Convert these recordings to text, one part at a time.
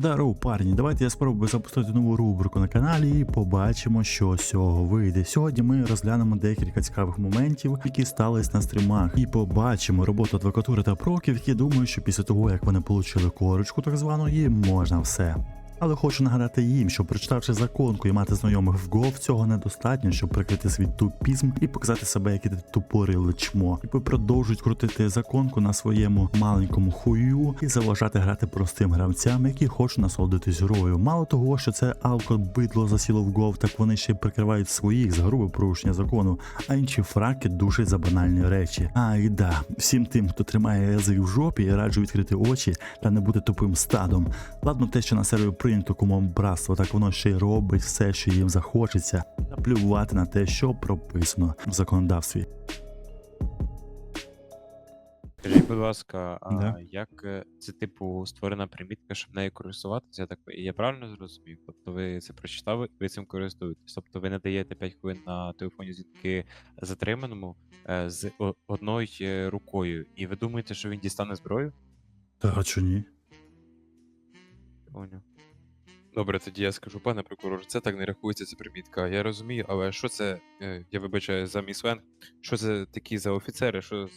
Дару, парні, давайте я спробую запустити нову рубрику на каналі і побачимо, що з цього вийде. Сьогодні ми розглянемо декілька цікавих моментів, які стались на стрімах, і побачимо роботу адвокатури та проків, які думають, що після того, як вони отримали корочку так звану, їм можна все. Але хочу нагадати їм, що прочитавши законку і мати знайомих в гов, цього недостатньо, щоб прикрити свій тупізм і показати себе, яке ти тупорий личмо. І продовжують крутити законку на своєму маленькому хую і заважати грати простим гравцям, які хочуть насолодитись грою. Мало того, що це алко бидло засіло в гов, так вони ще прикривають своїх за грубе порушення закону, а інші фраки душать за банальні речі. А і да, всім тим, хто тримає язик в жопі, раджу відкрити очі та не бути тупим стадом. Ладно, те, що на сервері прийнято кумом братство, так воно ще й робить все, що їм захочеться, та плювати на те, що прописано в законодавстві. Скажіть, будь ласка, а Да. як е, це типу створена примітка, щоб нею користуватися? Я так я правильно зрозумів? Тобто ви це прочитали, ви цим користуєтесь. Тобто ви надаєте 5 хвилин на телефоні дзвінки затриманому е, з одною е, рукою, і ви думаєте, що він дістане зброю? Та а чо ні? Поняв. Добре, тоді я скажу, пане прокурор, це так не рахується ця примітка. Я розумію, але що це, е, я вибачаю за мій сленг, що це такі за офіцери, що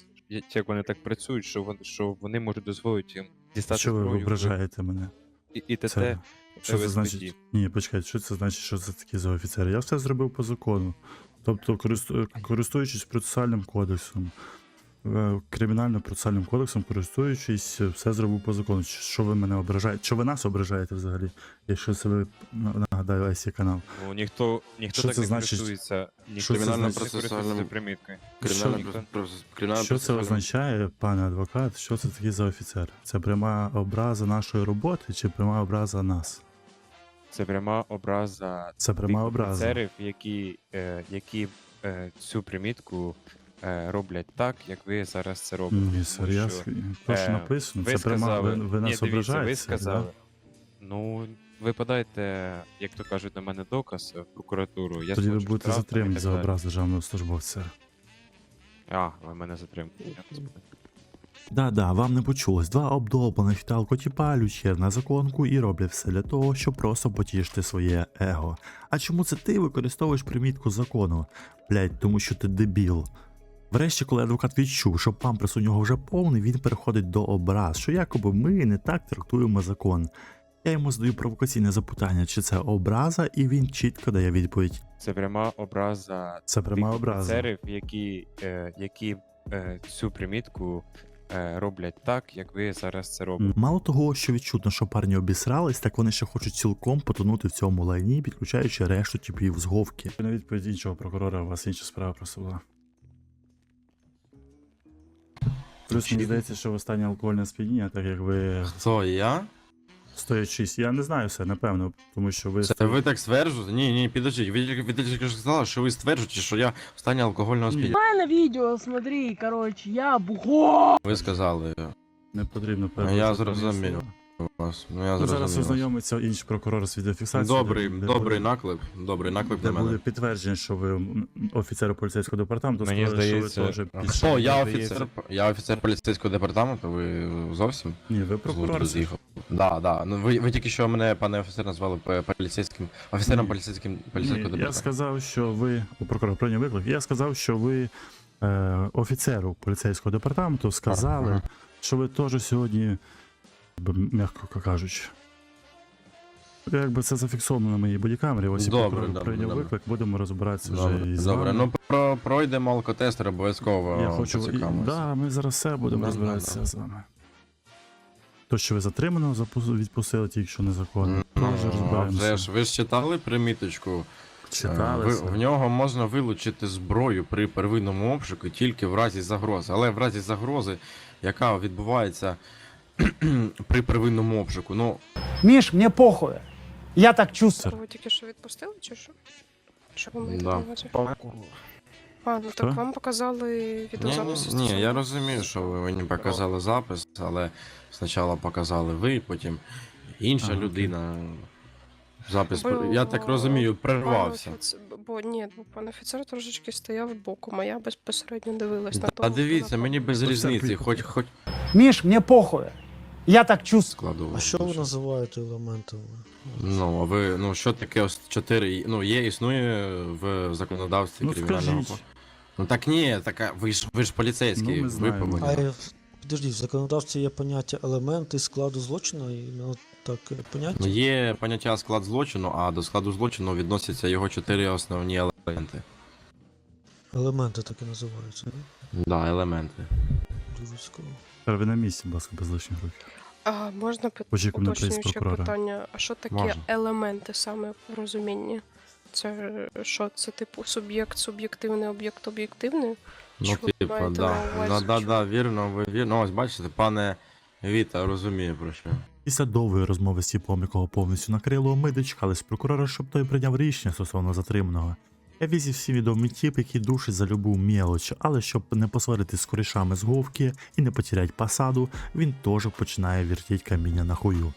як вони так працюють, що вони, що вони можуть дозволити їм дістати Що ви зброю ображаєте мене? і, і ТТ Це, що це ЛСПД. значить? Ні, почекайте, що це значить, що це такі за офіцери? Я все зробив по закону. Тобто, користу- користуючись процесуальним кодексом, е, кримінально-процесуальним кодексом, користуючись, е, все зробив по закону. Що ви мене ображаєте? Що ви нас ображаєте взагалі? Якщо це ви на- нагадаю, IC канал. Ну ніхто ніхто Що так це не значить? користується. Ніхто Що це не значить? користується Процесуальним- приміткою. Прос- Що це означає, пане адвокат? Що це такі за офіцер? Це пряма образа нашої роботи чи пряма образа нас? Це пряма образа Це пряма образа. офіцерів, які, е, які е, цю примітку е, роблять так, як ви зараз це робите. Ні, Тому сер, що то, що е, написано, ви це сказали, ви, ви Ні, нас дивіться, ображаєте. ви сказали. Ну, ви подаєте, як то кажуть, на мене доказ в прокуратуру. Я да? Тоді ви будете затримані за образ державного службовця. А, ви мене затримуєте. Да-да, вам не почулось. Два обдолбаних вталкотіпа лючер на законку і роблять все для того, щоб просто потішити своє его. А чому це ти використовуєш примітку закону? Блять, тому що ти дебіл. Врешті, коли адвокат відчув, що памперс у нього вже повний, він переходить до образ, що якоби ми не так трактуємо закон. Я йому задаю провокаційне запитання, чи це образа, і він чітко дає відповідь. Це пряма образа Це пряма тих образа. офіцерів, які, е, які е, цю примітку е, роблять так, як ви зараз це робите. Мало того, що відчутно, що парні обісрались, так вони ще хочуть цілком потонути в цьому лайні, підключаючи решту типів з говки. На відповідь іншого прокурора у вас інша справа просто була. Плюс мені здається, що в останнє алкогольне сп'яніння, так як ви Хто я? стоячись. Я не знаю все, напевно, тому що ви. Це ви так стверджуєте? Ні, ні, підождіть. Ви тільки ви тільки що сказали, що ви стверджуєте, що я в стані алкогольного Ні. сп'яніння. на видео, смотри, короче, я бухой. Ви сказали. Не потрібно Я зрозумів. Вас. Ну я Ну, зараз ознайомиться інший прокурор з відеофіксацією. Добрий, де- де добрий буде- наклеп. Добрий наклеп Де мене. буде підтвердження, що ви м, офіцер поліцейського департаменту, Мені сказали, здається- що ви теж під- Хто? Я офіцер. Я офіцер поліцейського департаменту, ви зовсім Ні, ви з глузду прокурор. з'їхав. Да, да. Ну ви, ви тільки що мене, пане офіцер, назвали поліцейським офіцером Ні. поліцейським Ні, поліцейського я департаменту. сказав, що ви у прокурор прийняв виклик. Я сказав, що ви е, офіцеру поліцейського департаменту сказали, Ага. що ви теж сьогодні, м'яко кажучи. Якби це зафіксовано на моїй бодікамері, ось Добре, прокурор добре, прийняв добре. виклик, будемо розбиратися вже Добре, із добре. вами. ну про, пройдемо алкотестер обов'язково. я хочу. І, да, ми зараз все будемо Да, розбиратися да, да. з вами. То, що ви затримано, відпустили тільки що незаконно. Ну, розберемося. вже ж ви ж читали приміточку? Читали. Е, це. в нього можна вилучити зброю при первинному обшуку тільки в разі загрози. Але в разі загрози, яка відбувається при первинному обшуку, ну Миш, мне похуй. Я так чувствую. Ви тільки що відпустили, чи що? Що ви маєте Да. увазі? А, ну Що? вам показали ні, відеозапис. ні, ні, я розумію, що ви мені показали запис, але спочатку показали ви, потім інша Ага, окей. людина. Запис, Бо- я так розумію, прервався. Пан офіц- Бо ні, бо пан офіцер трошечки стояв боком, а я безпосередньо дивилась на А того. дивіться, мені без різниці, хоч хоч Миш, мне похуй. Я так чувствую. складу. А що ви називаєте елементами? Ну, а ви, ну що таке ось 4, ну є, існує в законодавстві Ну, кримінального. скажіть. по- Ну так ні, така, ви ж ви ж поліцейський, Ну, ми ви знаємо. повинні. А е, підожди, в законодавстві є поняття елементи складу злочину, і ну, так е, поняття. Ну, є поняття склад злочину, а до складу злочину відносяться його чотири основні елементи. Елементи так і називаються, да? Да, елементи. Цікаво. Ви на місці, будь ласка, без лишніх рухів. А можна. Очікуємо на приїзд уточнююче прокурора. питання? А що таке Можна. елементи саме в розумінні? Це що? Це типу суб'єкт, суб'єктивний, об'єкт, об'єктивний? Ну, Що ви типа, маєте да. на увазі, Да, да, да, вірно, ви вірно. Ось бачите, пане Віта розуміє про що. Після довгої розмови з тіпом, якого повністю накрило, ми дочекались прокурора, щоб той прийняв рішення стосовно затриманого. Я візів всі відомий тіп, який душить за любу мелоч, але щоб не посварити з корішами з говки і не потерять посаду, він теж починає вертіть каміння на хую.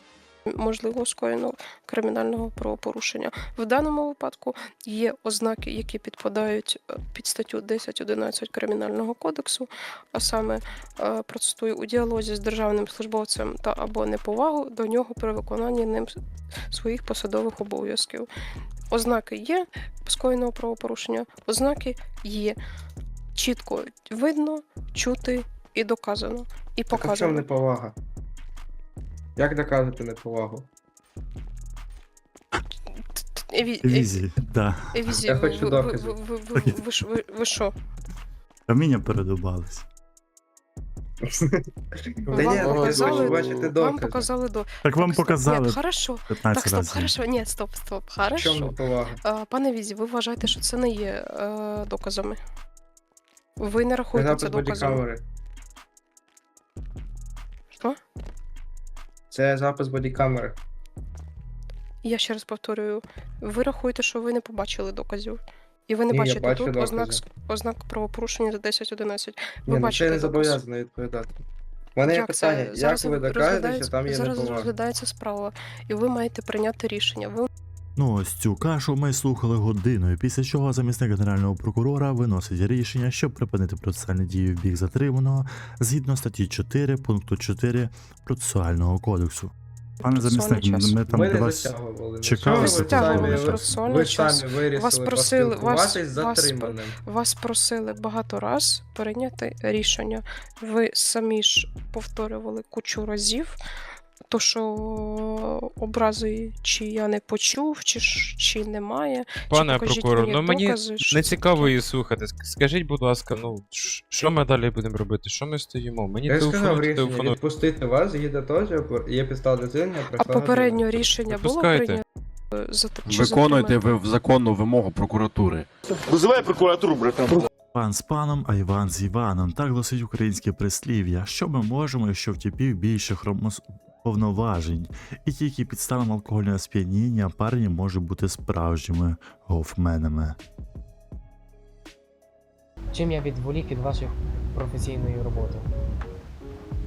Можливо скоєно кримінального правопорушення. В даному випадку є ознаки, які підпадають е, під статтю 10.11 Кримінального кодексу, а саме е, процитую у діалозі з державним службовцем та або неповагу до нього при виконанні ним своїх посадових обов'язків. Ознаки є скоєного правопорушення, ознаки є. Чітко видно, чути і доказано, і Так а в чому показано. неповага? Як доказати неповагу? Еві- е- Візі, да. Евізі, Я ви, хочу ви, докази. ви, ви, ви, ви, ви, ж- ви, ви що? Каміння передобались. Та ні, Вам я показали- хочу бачити Вам докази. показали до. Так вам показали Ні, хорошо. 15 Так, стоп, разів. хорошо. Ні, стоп, стоп. В чому Хорошо. неповага? А, Пане Візі, ви вважаєте, що це не є е, доказами? Ви не рахуєте це запис доказами? бодікамери. Що? Це запис бодікамери. Я ще раз повторюю. Ви рахуєте, що ви не побачили доказів. І ви не Ні, я бачите бачу тут ознак, докази. ознак правопорушення за 10.11. Ви Ні, ну бачите це не доказ. зобов'язаний відповідати. У мене є Як це? питання, як Зараз ви доказуєте, розглядається- що там є Зараз неповага? розглядається справа, і ви маєте прийняти рішення. Ви Ну, ось цю кашу ми слухали годиною, після чого замісник генерального прокурора виносить рішення, щоб припинити процесуальні дії в бік затриманого згідно статті 4 пункту 4 процесуального кодексу. Пане замісник, час. ми там Ми до вас чекали, Ви самі- затягували ви- процесуальний Ви самі вирішили Вас просили- вас- вас- Вас просили багато раз прийняти рішення. Ви самі ж повторювали кучу разів. То, що образи, чи я не почув, чи, чи немає. Пане чи прокурор, мені ну мені докази, не цікаво її слухати. Скажіть, будь ласка, ну що ми далі будемо робити? Що ми стоїмо? Мені Я сказав рішення відпустити вас, того, що є підстава до звільнення. А попереднє рішення було прийнято е, Виконуйте ви законну вимогу прокуратури. Вызывай прокуратуру, братан. пан з паном, а Іван з Іваном. Так гласить українське прислів'я. Що ми можемо, якщо в тіпів більше хромос... повноважень, і тільки підставам алкогольного сп'яніння парні можуть бути справжніми гофменами. Чим я відволік від вашої професійної роботи?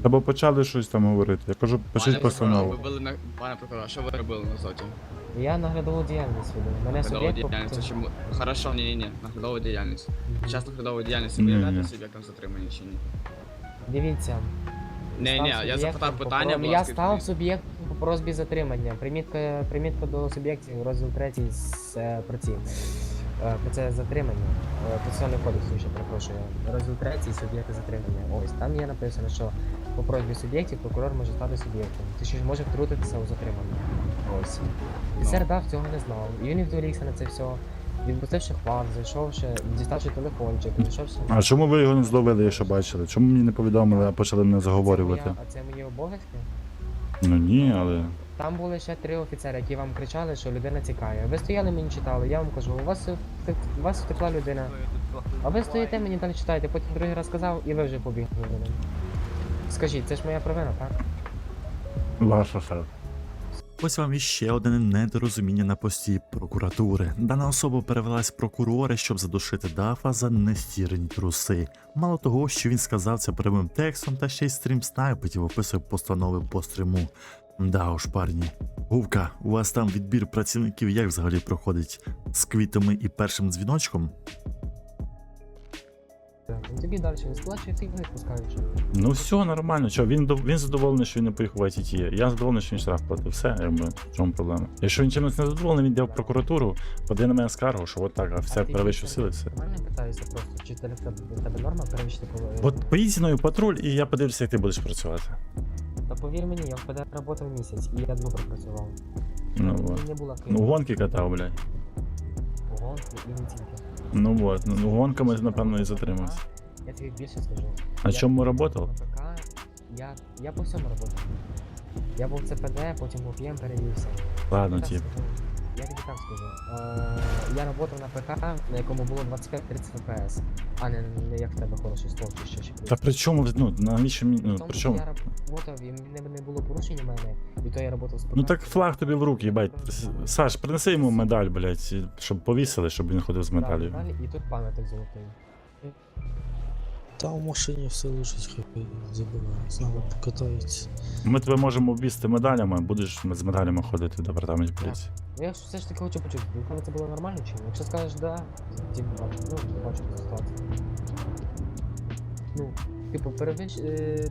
Або почали щось там говорити. Я кажу, пишіть постанову. Ви були на пане прокурор, що ви робили на зоті? Я наглядову діяльність веду. Мене Наглядова суб'єкт діяльність. Це чому? Хорошо, ні, ні, ні. Наглядова діяльність. Під час наглядової діяльності Ні, ви ні. являєтеся суб'єктом затримання чи ні? Дивіться. Став ні, я запитав питання, будь Я ласка, став відповідь. суб'єктом по просьбі затримання. Примітка, примітка до суб'єктів, розділ 3 з е, про ці. Е, Про це затримання. Е, Процесуальний кодекс, ще перепрошую. Розділ 3 суб'єкти затримання. Ось там є написано, що по просьбі суб'єктів прокурор може стати суб'єктом. Точніше може втрутитися у затримання. Ось. І Сердав цього не знав. І він відволікся на це все. Відпустивши хват, зайшовши, діставши телефончик, зайшовши. А чому ви його не зловили, якщо бачили? Чому мені не повідомили, а почали мене заговорювати? Це моя- А це мої обов'язки? Ну ні, але. Там були ще три офіцери, які вам кричали, що людина тікає. Ви стояли мені читали, я вам кажу, у вас у вас втекла людина. А ви стоїте мені далі читаєте, потім другий раз сказав і ви вже побігли. Скажіть, це ж моя провина, так? Ваша шеф. Ось вам іще одне недорозуміння на пості прокуратури. Дана особа перевелась в прокурори, щоб задушити Дафа за нестірені труси. Мало того, що він сказав це прямим текстом, та ще й стрім снайпетів описує постанови по стриму. Да уж, парні. Гувка, у вас там відбір працівників як взагалі проходить? З квітами і першим дзвіночком? Ну, далі він сплачує, ти його відпускаєш. Ну все, нормально. Чо, він, він задоволений, що він не поїхав в ITT. Я задоволений, що він штраф платив. Все, якби, в чому проблема. Якщо він чимось не задоволений, він йде в прокуратуру, подає на мене скаргу, що от так, офіцер перевищив сили, все. Нормально питаюся просто, чи для тебе, тебе норма перевищити коли. От поїдь зі мною патруль, і я подивлюся, як ти будеш працювати. Та повір мені, я в ПД працював місяць, і я одну пропрацював. Ну не було Ну, гонки катав, блядь. гонки і не тільки. Ну от, ну гонками, напевно, і затримався. Я тобі більше скажу. А Я чому работав? ПК, я, я по всьому працював. Я був в ЦПД, потім в ОПМ перевівся. Ладно, тип. Я тобі так скажу. Е, я працював на ПК, на якому було 25-30 FPS, а не, не як в тебе хороший стол чи ще щось. Та при чому, ну, навіщо мені, ну, при чому? я працював, і не, не було порушень у мене, і то я працював з ПК. Ну так флаг тобі в руки, їбать. Саш, принеси йому медаль, блядь, щоб повісили, щоб він ходив з Да, медаллю. медалі, І тут пам'ятник золотий. Там в машині все лежить, хай забирає. Знову покатається. Ми тебе можемо обвісти медалями, будеш з медалями ходити в департамент поліції. Я я все ж таки хочу почути, для тебе це було нормально чи ні? Якщо скажеш да, типу бачу, ну бачу ситуацію. Ну, типу, перевищ е,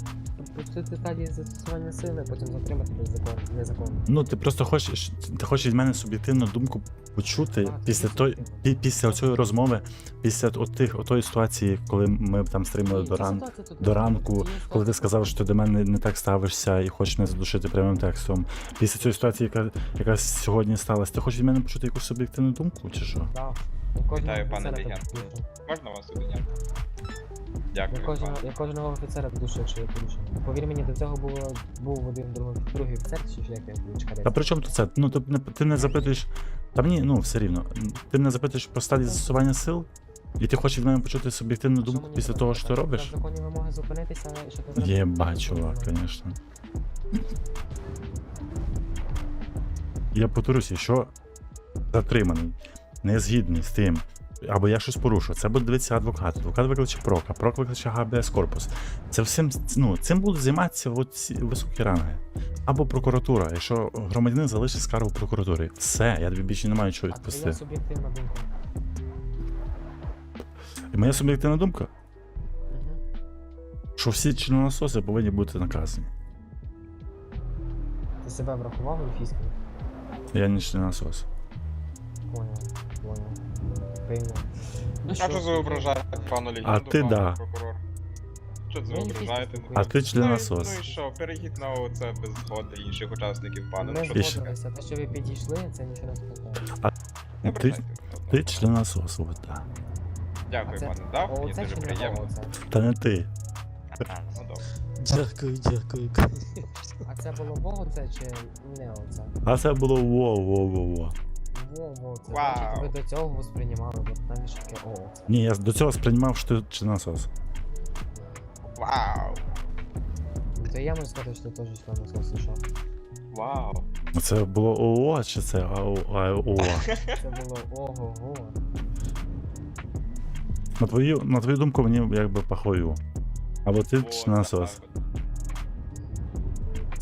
пропустити стадії застосування сили, потім затримати без закон, незаконно. Ну, ти просто хочеш, ти хочеш від мене суб'єктивну думку почути це після той, суб'єктивно. пі- після цієї розмови, після отих, отої ситуації, коли ми там стримали Ні, до ця ран, ситуація тут до не- ранку, коли ти сказав, що ти до мене не так ставишся і хочеш мене задушити прямим текстом. Після цієї ситуації, яка, яка сьогодні сталася, ти хочеш від мене почути якусь суб'єктивну думку, чи що? Да. Кожного Вітаю, пане офіцера. Можна вас обійняти? Я Дякую. кожного, пане. я кожного офіцера душу, якщо я. Повір мені, до цього було, був один другий, другий офіцер, чи як я буду чекати. Та при чому тут це? Ну, ти, не, ти не запитуєш. Та мені, ну, все рівно. Ти не запитуєш про стадії застосування сил, і ти хочеш від мене почути суб'єктивну Що думку мені після того, що ти сказати? робиш? Там законні вимоги зупинитися, і що ти зробиш? Єбать, чувак, звісно. Я повторюся, що затриманий, не згідний з тим, або я щось порушу, це буде дивитися адвокат. Адвокат викличе прока, прок викличе ГБС корпус. Це всім ну, цим будуть займатися от ці високі ранги. Або прокуратура, якщо громадянин залишить скаргу в прокуратурі. Все, я тобі більше не маю чого відпустити. суб'єктивна думка. І моя суб'єктивна думка, що всі членососи повинні бути наказані. Ти себе врахував у фіську? Я не членосос. Понял, понял. Прийняв. Ну А що ви ображаєте пану легенду, А ти пане да. прокурор? Що це Я ви не ображаєте? фіську А ти Ну і, членосос. ну і що, перехід на оце без згоди інших учасників пане. Ми Ну що таке? згодилися, те, що ви підійшли, це нічого не спитає. Не Ти, ображайте. ти членосос, от так. Дякую, це- пане. Дав, мені Оце дуже чи не приємно. оце? Та не ти. А, ну добре. Дякую, дякую. А це було во оце чи не оце? А це було во-во-во-во. Во, во, це Вау. значить ви до цього сприймали, бо там ще таке о. Ні, я до цього сприймав, що ти членосос. Вау! То я можу сказати, що ти теж член насосу, що? Вау! Це було ОО чи це АО? АО? Це було ого-го. На твою, на твою думку, мені якби похую. Або ти О, членосос. так от.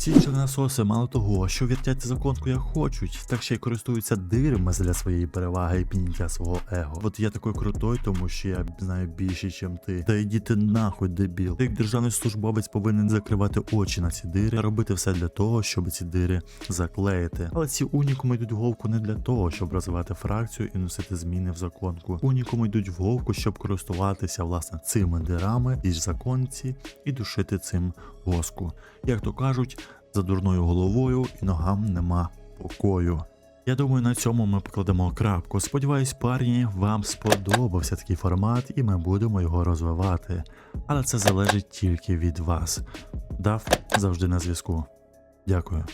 Ці членососи мало того, що вертять законку як хочуть, так ще й користуються дирами для своєї переваги і підняття свого его. От я такий крутой, тому що я знаю більше, ніж ти. Та йди ти нахуй, дебіл. Ти як державний службовець повинен закривати очі на ці дири, та робити все для того, щоб ці дири заклеїти. Але ці унікуми йдуть в говку не для того, щоб розвивати фракцію і носити зміни в законку. Унікуми йдуть в говку, щоб користуватися власне цими дирами і законці і душити цим воску. Як то кажуть, за дурною головою і ногам нема покою. Я думаю, на цьому ми покладемо крапку. Сподіваюсь, парні, вам сподобався такий формат, і ми будемо його розвивати. Але це залежить тільки від вас. Дав завжди на зв'язку. Дякую.